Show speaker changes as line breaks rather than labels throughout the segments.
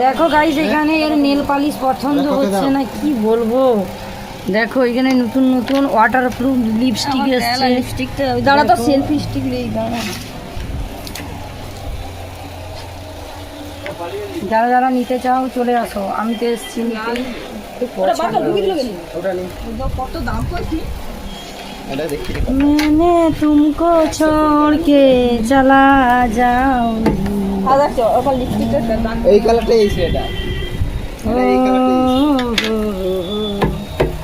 দেখো গাইজ এখানে এর নেল পালিশ পছন্দ হচ্ছে না কি বলবো দেখো এখানে নতুন নতুন ওয়াটার প্রুফ লিপস্টিক এসছে
লিপস্টিকটা দাঁড়া তো
দেখো।
সেলফি স্টিক নেই দাঁড়া
যারা যারা নিতে চাও চলে আসো আমি তো এসছি নিতে খুব পছন্দ হয়েছে।
কত দাম কইছি
मैंने तुमको छोड़ के चला जाऊं
হাজার চ ওখানে লিপস্টিকটা
এই এটা। এই কালারটাই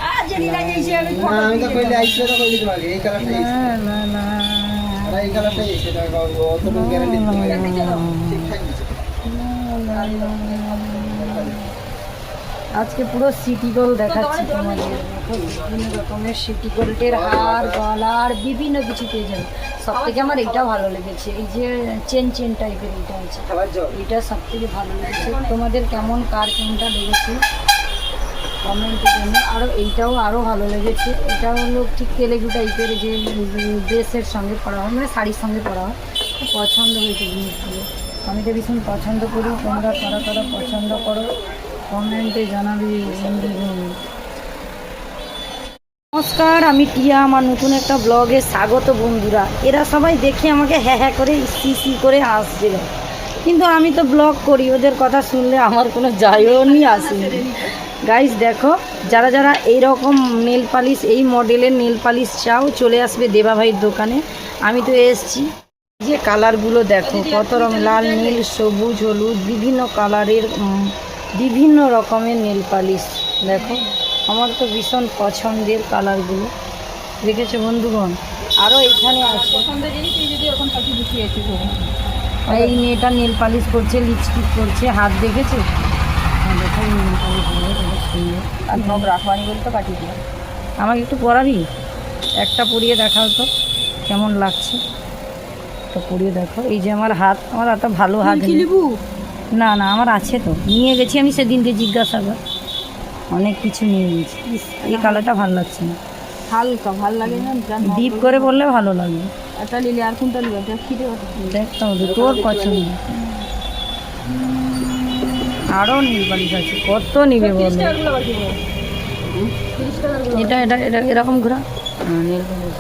আ জেনি না যাইছে আমি
তো কইলে আইছে তো কইলে তোমাকে এই এই অতটুকু গ্যারান্টি ঠিকঠাক
আজকে পুরো সিটি গোল দেখাচ্ছি তোমাদের। বিভিন্ন রকমের সিটি গোল্ডের হার গলার বিভিন্ন কিছু পেয়ে যাবে। সব থেকে আমার এইটা ভালো লেগেছে। এই যে চেন চেন টাইপের এটা আছে এটা সব থেকে ভালো লেগেছে। তোমাদের কেমন কার কোনটা লেগেছে? কমেন্টে জন্য আরও এইটাও আরও ভালো লেগেছে। এটা হলো ঠিক তেলেগু টাইপের যে ড্রেসের সঙ্গে পরা হয় মানে শাড়ির সঙ্গে পরা হয়। খুব পছন্দ হয়েছে জিনিসগুলো। আমি তো ভীষণ পছন্দ করি। তোমরা কারা কারা পছন্দ করো। কমেন্টে জানাবি নমস্কার, আমি টিয়া, আমার নতুন একটা ব্লগে স্বাগত বন্ধুরা। এরা সবাই দেখে আমাকে হ্যাঁ হ্যাঁ করে সি সি করে আসছিল। কিন্তু আমি তো ব্লগ করি, ওদের কথা শুনলে আমার কোনো যায়ও নি আসেনি। গাইস দেখো, যারা যারা এই রকম নেল পালিশ এই মডেলের নেল পালিশ চাও, চলে আসবে দেবাভাইয়ের দোকানে। আমি তো এসছি। যে কালারগুলো দেখো, কত রকম লাল, নীল, সবুজ, হলুদ, বিভিন্ন কালারের বিভিন্ন রকমের নেল পালিশ দেখো। আমার তো ভীষণ পছন্দের কালারগুলো। দেখেছ বন্ধুগণ? আরও এখানে আছে। এই মেয়েটা নেল পালিশ করছে লিপস্টিক করছে হাত দেখেছে? হ্যাঁ, আমাকে একটু পরাবি? একটা পরিয়ে দেখাও তো কেমন লাগছে। তো পরিয়ে দেখো। এই যে আমার হাত আমার এত ভালো হাত না না আমার আছে তো। নিয়ে গেছি আমি সেদিনকে জিজ্ঞাসাবাদ। অনেক কিছু নিয়ে গেছি। এই কালারটা ভালো লাগছে না।
হালকা ভালো লাগে না?
ডিপ করে বললে ভালো লাগবে
একটা নিলে আর কোনটা নিবে? দেখ খিদে
দেখতাম তোর পছন্দ। আরও নীল বালিশ আছে কত নিবে বলো? এটা এটা এটা এরকম ঘোরা? নেল পালিশ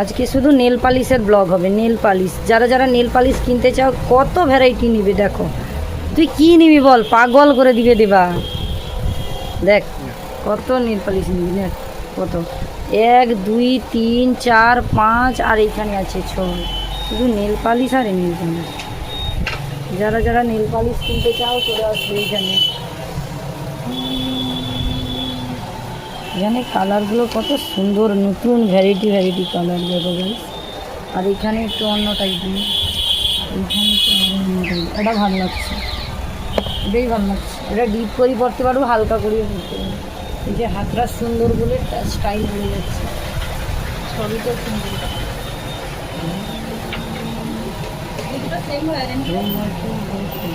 আজকে শুধু নেল পালিশের ব্লগ হবে, নেল পালিশ। যারা যারা নেল পালিশ কিনতে চাও, কত ভ্যারাইটি নিবে দেখো। তুই কি নিবি বল? পাগল করে দিবে দেবা। দেখ, কত নেল পালিশ নিবি, দেখ, কত। এক, দুই, তিন, চার, পাঁচ, আর এইখানে আছে ছয়। শুধু নেল পালিশ আর পালিশ যারা যারা নেল পালিশ কিনতে চাও তোরা আসবে এইখানে। এখানে কালারগুলো কত সুন্দর, নতুন ভ্যারাইটি ভ্যারাইটি কালার দেখো guys। আর এখানে একটু অন্য টাইপের এখানে একটু অন্য type। এটা ভালো লাগছে। এটাই ভালো লাগছে। এটা ডিপ করে পড়তে পারব, হালকা করিয়ে পড়তে পারব এই যে হাতটা সুন্দর বলে স্টাইল হয়ে যাচ্ছে। সবই সুন্দর।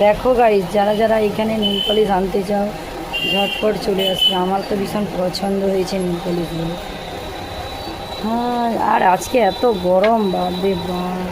দেখো গাইজ যারা যারা এখানে নীল পালিশ আনতে চাও ঝটপট চলে আসছে আমার তো ভীষণ পছন্দ হয়েছে নীল হ্যাঁ আর আজকে এত গরম, বাপরে বাপ।